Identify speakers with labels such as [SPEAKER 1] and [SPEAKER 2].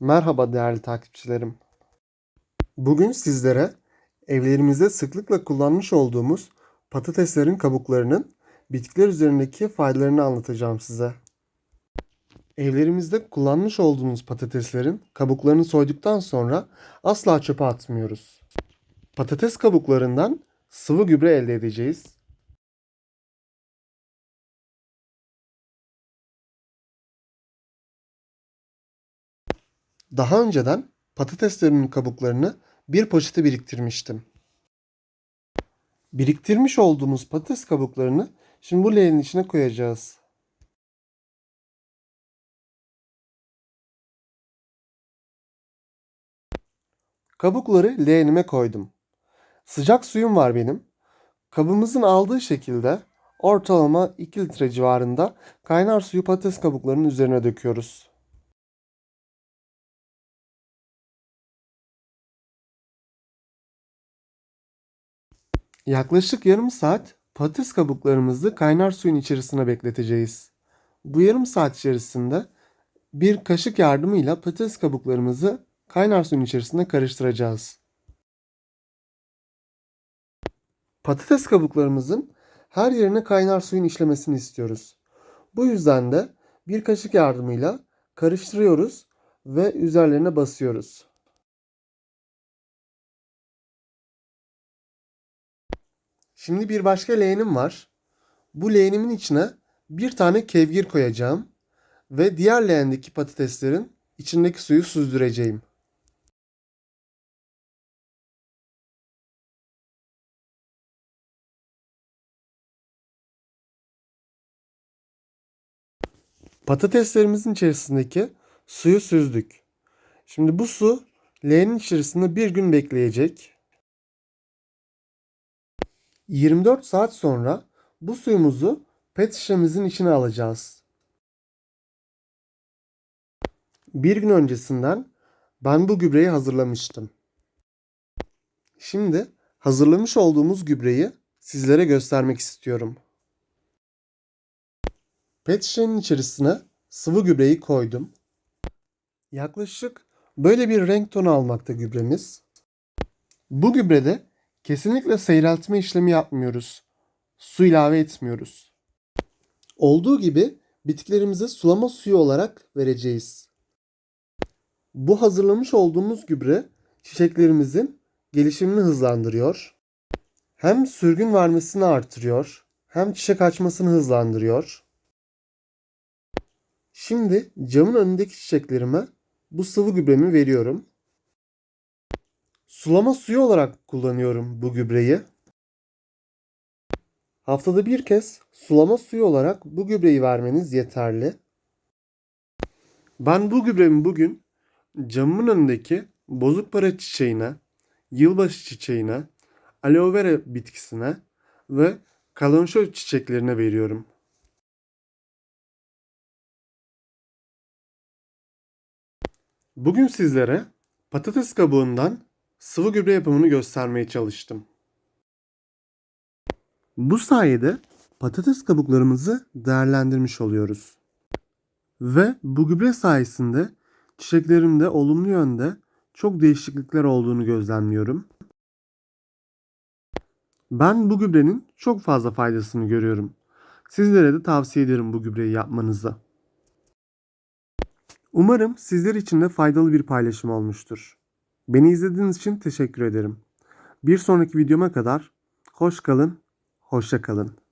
[SPEAKER 1] Merhaba değerli takipçilerim. Bugün sizlere evlerimizde sıklıkla kullanmış olduğumuz patateslerin kabuklarının bitkiler üzerindeki faydalarını anlatacağım size. Evlerimizde kullanmış olduğumuz patateslerin kabuklarını soyduktan sonra asla çöpe atmıyoruz. Patates kabuklarından sıvı gübre elde edeceğiz. Daha önceden patateslerimin kabuklarını bir poşete biriktirmiştim. Biriktirmiş olduğumuz patates kabuklarını şimdi bu leğenin içine koyacağız. Kabukları leğenime koydum. Sıcak suyum var benim. Kabımızın aldığı şekilde ortalama 2 litre civarında kaynar suyu patates kabuklarının üzerine döküyoruz. Yaklaşık yarım saat patates kabuklarımızı kaynar suyun içerisine bekleteceğiz. Bu yarım saat içerisinde bir kaşık yardımıyla patates kabuklarımızı kaynar suyun içerisine karıştıracağız. Patates kabuklarımızın her yerine kaynar suyun işlemesini istiyoruz. Bu yüzden de bir kaşık yardımıyla karıştırıyoruz ve üzerlerine basıyoruz. Şimdi bir başka leğenim var. Bu leğenimin içine bir tane kevgir koyacağım ve diğer leğendeki patateslerin içindeki suyu süzdüreceğim. Patateslerimizin içerisindeki suyu süzdük. Şimdi bu su leğenin içerisinde bir gün bekleyecek. 24 saat sonra bu suyumuzu pet şişemizin içine alacağız. Bir gün öncesinden ben bu gübreyi hazırlamıştım. Şimdi hazırlamış olduğumuz gübreyi sizlere göstermek istiyorum. Pet şişenin içerisine sıvı gübreyi koydum. Yaklaşık böyle bir renk tonu almakta gübremiz. Bu gübrede kesinlikle seyreltme işlemi yapmıyoruz. Su ilave etmiyoruz. Olduğu gibi bitkilerimize sulama suyu olarak vereceğiz. Bu hazırlamış olduğumuz gübre çiçeklerimizin gelişimini hızlandırıyor. Hem sürgün vermesini artırıyor, hem çiçek açmasını hızlandırıyor. Şimdi camın önündeki çiçeklerime bu sıvı gübremi veriyorum. Sulama suyu olarak kullanıyorum bu gübreyi. Haftada bir kez sulama suyu olarak bu gübreyi vermeniz yeterli. Ben bu gübremi bugün camımın önündeki bozuk para çiçeğine, yılbaşı çiçeğine, aloe vera bitkisine ve kalonşo çiçeklerine veriyorum. Bugün sizlere patates kabuğundan sıvı gübre yapımını göstermeye çalıştım. Bu sayede patates kabuklarımızı değerlendirmiş oluyoruz. Ve bu gübre sayesinde çiçeklerimde olumlu yönde çok değişiklikler olduğunu gözlemliyorum. Ben bu gübrenin çok fazla faydasını görüyorum. Sizlere de tavsiye ederim bu gübreyi yapmanızı. Umarım sizler için de faydalı bir paylaşım olmuştur. Beni izlediğiniz için teşekkür ederim. Bir sonraki videoma kadar hoş kalın, hoşça kalın.